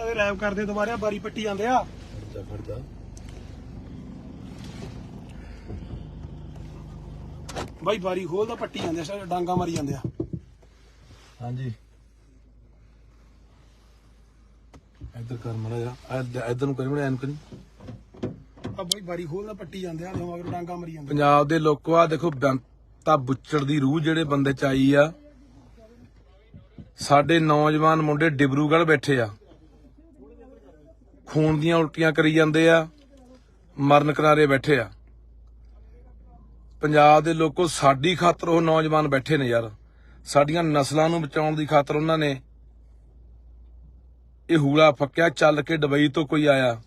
ਇਹ ਰੈਪ ਕਰਦੇ ਦੁਬਾਰਾ ਬਾਰੀ ਪੱਟੀ ਜਾਂਦੇ ਆ। ਬਾਈ ਬਾਰੀ ਖੋਲਦਾ ਪੱਟੀ ਜਾਂਦੇ ਆ ਡਾਂਗਾ ਮਾਰੀ ਜਾਂਦੇ ਆ। ਹਾਂਜੀ। ਇੱਧਰ ਕਰ ਮੜਾ ਜਰਾ ਇੱਧਰ ਨੂੰ ਕਰੀ ਮੜਾ ਐਨ ਕਰੀ ਆ ਬਾਈ ਬਾਰੀ ਖੋਲਦਾ ਪੱਟੀ ਜਾਂਦੇ ਆ ਦੇਖੋ ਅਗਰ ਡਾਂਗਾ ਮਾਰੀ ਜਾਂਦੇ ਪੰਜਾਬ ਦੇ ਲੋਕੋ ਆ ਦੇਖੋ ਬੰਤਾ ਬੁੱਚੜ ਦੀ ਰੂਹ ਜਿਹੜੇ ਬੰਦੇ ਚ ਆਈ ਆ ਸਾਡੇ ਨੌਜਵਾਨ ਮੁੰਡੇ ਡਿਬਰੂਗੜ੍ਹ ਬੈਠੇ ਆ। ਖੂਨ ਦੀਆਂ ਉਲਟੀਆਂ ਕਰੀ ਜਾਂਦੇ ਆ, ਮਰਨ ਕਿਨਾਰੇ ਬੈਠੇ ਆ। ਪੰਜਾਬ ਦੇ ਲੋਕੋ, ਸਾਡੀ ਖਾਤਰ ਉਹ ਨੌਜਵਾਨ ਬੈਠੇ ਨੇ ਯਾਰ। ਸਾਡੀਆਂ ਨਸਲਾਂ ਨੂੰ ਬਚਾਉਣ ਦੀ ਖਾਤਰ ਉਹਨਾਂ ਨੇ ਇਹ ਹੂਲਾ ਫੱਕਿਆ, ਚੱਲ ਕੇ ਦੁਬਈ ਤੋਂ ਕੋਈ ਆਇਆ।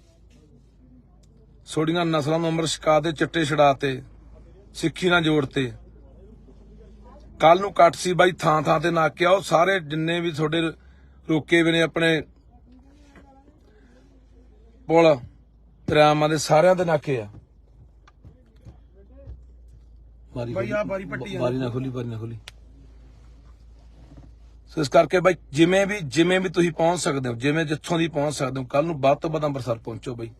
ਛੋਡੀਆਂ ਨਸਲਾਂ ਨੂੰ ਅੰਮ੍ਰਿਤ ਛਕਾ ਦੇ ਚਿੱਟੇ ਛਡਾਤੇ ਸਿੱਖੀ ਨਾਲ ਜੋੜਤੇ ਕੱਲ ਨੂੰ ਕੱਟ ਸੀ ਬਾਈ ਥਾਂ ਥਾਂ ਤੇ ਨਾ ਨਾਕਿਆ ਉਹ ਸਾਰੇ ਜਿੰਨੇ ਵੀ ਤੁਹਾਡੇ ਰੋਕੇ ਵੀ ਨੇ ਆਪਣੇ ਪੁਲ ਤਰਾਮਾਂ ਦੇ ਸਾਰਿਆਂ ਦੇ ਨਾਕੇ ਆ। ਮਾਰੀ ਬਾਈ ਆਹ ਬਾਰੀ ਪੱਟੀ ਬਾਰੀ ਨਾ ਖੋਲੀ ਬਾਰੀ ਨਾ ਖੋਲੀ। ਸੋ ਇਸ ਕਰਕੇ ਬਾਈ ਜਿਵੇਂ ਵੀ ਜਿਵੇਂ ਵੀ ਤੁਸੀਂ ਪਹੁੰਚ ਸਕਦੇ ਹੋ ਜਿਵੇਂ ਜਿੱਥੋਂ ਦੀ ਪਹੁੰਚ ਸਕਦੇ ਹੋ ਕੱਲ ਨੂੰ ਵੱਧ ਤੋਂ ਵੱਧ ਅੰਮ੍ਰਿਤਸਰ ਪਹੁੰਚੋ ਬਾਈ।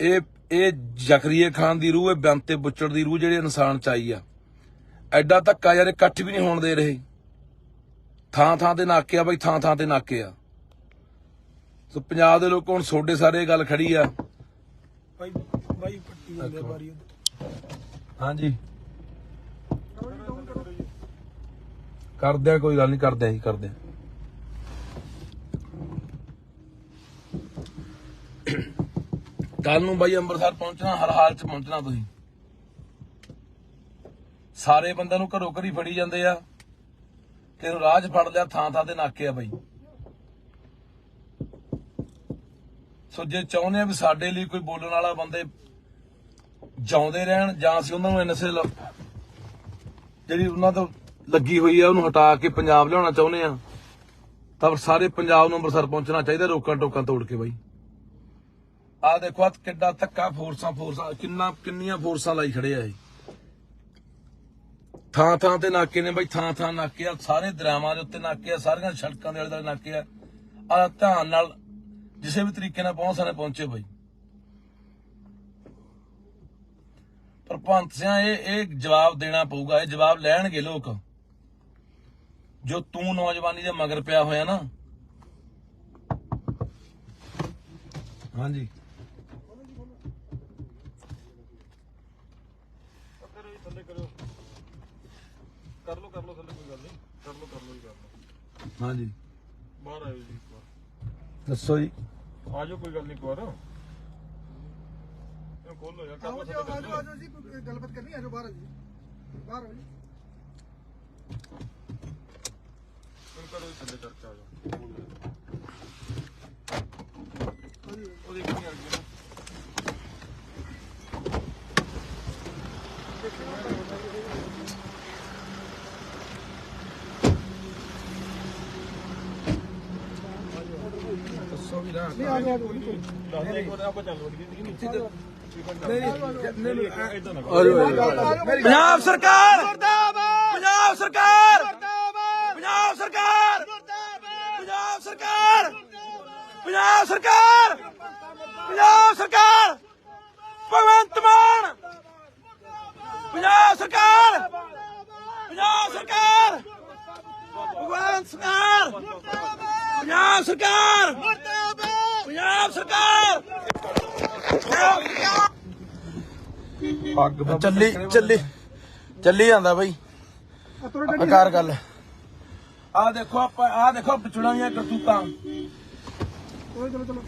ਇਹ ਇਹ ਜ਼ਕਰੀਏ ਖਾਨ ਦੀ ਰੂਹ ਹੈ ਬੰਤੇ ਬੁੱਚੜ ਦੀ ਰੂਹ ਜਿਹੜੇ ਇਨਸਾਨ ਚ ਆਈ ਆ। ਐਡਾ ਧੱਕਾ ਯਾਰ ਇਕੱਠ ਵੀ ਨਹੀਂ ਹੋਣ ਦੇ ਰਹੇ। ਥਾਂ ਥਾਂ ਤੇ ਨਾਕੇ ਆ ਬਾਈ ਥਾਂ ਥਾਂ ਤੇ ਨਾਕੇ ਆ। ਸੋ ਪੰਜਾਬ ਦੇ ਲੋਕ ਹੁਣ ਤੁਹਾਡੇ ਸਾਰੇ ਗੱਲ ਖੜੀ ਆ। ਬਾਈ ਬਾਈ ਪੱਟੀ ਆ ਬਾਰੀ ਹਾਂਜੀ। ਕਰਦੇ ਆ ਕੋਈ ਗੱਲ ਨਹੀਂ ਕਰਦੇ ਆ ਜੀ ਕਰਦੇ ਆ। ਕੱਲ ਨੂੰ ਬਾਈ ਅੰਮ੍ਰਿਤਸਰ ਪਹੁੰਚਣਾ ਹਰ ਹਾਲ ਚ ਪਹੁੰਚਣਾ ਤੁਸੀਂ। ਸਾਰੇ ਬੰਦਿਆਂ ਨੂੰ ਘਰੋਂ ਘਰੀ ਫੜੀ ਜਾਂਦੇ ਆ। ਕਿ ਰਾਹ 'ਚ ਫੜ ਲਿਆ ਥਾਂ ਥਾਂ ਤੇ ਨਾਕੇ ਆ ਬਾਈ। ਸੋ ਜੇ ਚਾਹੁੰਦੇ ਆ ਵੀ ਸਾਡੇ ਲਈ ਕੋਈ ਬੋਲਣ ਵਾਲਾ ਬੰਦੇ ਜਾਉਂਦੇ ਰਹਿਣ, ਜਾਂ ਅਸੀਂ ਉਹਨਾਂ ਨੂੰ ਐਨਐਸਏ ਜਿਹੜੀ ਉਹਨਾਂ ਤੋਂ ਲੱਗੀ ਹੋਈ ਆ, ਉਹਨੂੰ ਹਟਾ ਕੇ ਪੰਜਾਬ ਲਿਆਉਣਾ ਚਾਹੁੰਦੇ ਆ, ਤਾਂ ਸਾਰੇ ਪੰਜਾਬ ਨੂੰ ਅੰਮ੍ਰਿਤਸਰ ਪਹੁੰਚਣਾ ਚਾਹੀਦਾ, ਰੋਕਾਂ ਟੋਕਾਂ ਤੋੜ ਕੇ ਬਾਈ। ਆ ਦੇਖੋ ਆ ਕਿੱਡਾ ਧੱਕਾ ਫੋਰਸਾਂ ਫੋਰਸਾਂ, ਕਿੰਨਾ, ਕਿੰਨੀਆਂ ਫੋਰਸਾਂ ਲਾਈ ਖੜੇ ਆ ਇਹ। ਥਾਂ ਥਾਂ ਤੇ ਨਾਕੇ ਨੇ ਬਾਈ, ਥਾਂ ਥਾਂ ਨਾਕੇ ਆ, ਸਾਰੇ ਦਰਿਆਵਾਂ ਦੇ ਉੱਤੇ ਨਾਕੇ ਆ, ਸਾਰੀਆਂ ਸੜਕਾਂ ਦੇ ਆਲੇ ਦੁਆਲੇ ਨਾਕੇ ਆ। ਆ ਧਿਆਨ ਨਾਲ ਕਿਸੇ ਵੀ ਤਰੀਕੇ ਨਾਲ ਪਹੁੰਚ ਸਕਦੇ ਪਹੁੰਚੇ ਬਾਈ। ਪਰ ਸਿਆ ਇਹ ਇਹ ਜਵਾਬ ਦੇਣਾ ਪਊਗਾ ਇਹ ਜਵਾਬ ਲੈਣਗੇ ਲੋਕ। ਜੋ ਤੂੰ ਨੌਜਵਾਨੀ ਦੇ ਮਗਰ ਪਿਆ ਹੋਇਆ ਨਾ। ਹਾਂਜੀ। ਕਰ ਲੋ ਕਰ ਲੋ ਥੱਲੇ ਕੋਈ ਗੱਲ ਨਹੀਂ। ਕਰ ਲੋ ਕਰ ਲੋ ਹੀ ਕਰ ਲੋ ਹਾਂਜੀ ਬਾਹਰ ਆਇਓ ਜੀ ਇੱਕ ਵਾਰ ਦੱਸੋ ਜੀ। ਆ ਜਾਓ ਕੋਈ ਗੱਲ ਨਹੀਂ ਇਹ ਖੋਲ ਯਾਰ ਕਰ ਕਰ ਲਓ। ਜੀ ਗੱਲਬਾਤ ਕਰਨੀ ਆ ਜੋ ਬਾਹਰ ਜੀ। ਬਾਹਰ ਆ ਜੀ। ਕਰੋ ਥੱਲੇ ਕਰਕੇ ਆ ਜਾਓ ਉਹਦੀ ਕਿੰਨੀ ਆ ਗਈ ਨਾ ਦੱਸੋ ਵੀ ਨਾ ਨਹੀਂ ਆ ਗਿਆ ਜੀ ਦੱਸ ਦੇ ਇੱਕ ਵਾਰ ਆਪਾਂ ਚੱਲ ਵੜੀਏ ਨਹੀਂ ਨੀਚੇ ਇਦਾਂ ਨਾ ਪੰਜਾਬ ਸਰਕਾਰ! ਪੰਜਾਬ ਸਰਕਾਰ! ਪੰਜਾਬ ਸਰਕਾਰ! ਪੰਜਾਬ ਸਰਕਾਰ! ਪੰਜਾਬ ਸਰਕਾਰ! ਪੰਜਾਬ ਸਰਕਾਰ! ਭਗਵੰਤ ਮਾਨ! ਪੰਜਾਬ ਸਰਕਾਰ! ਪੰਜਾਬ ਸਰਕਾਰ! ਭਗਵੰਤ ਸਰਕਾਰ! ਪੰਜਾਬ ਸਰਕਾਰ! ਪੰਜਾਬ ਸਰਕਾਰ! ਪੱਗ ਚੱਲੀ ਚੱਲੀ ਚੱਲੀ ਜਾਂਦਾ ਬਾਈ। ਆਕਾਰ ਗੱਲ। ਆ ਦੇਖੋ ਆਪਾਂ ਆ ਦੇਖੋ ਪਿਛੜਾਂ ਦੀਆਂ ਕਰਤੂਤਾਂ। ਚਲੋ ਚਲੋ।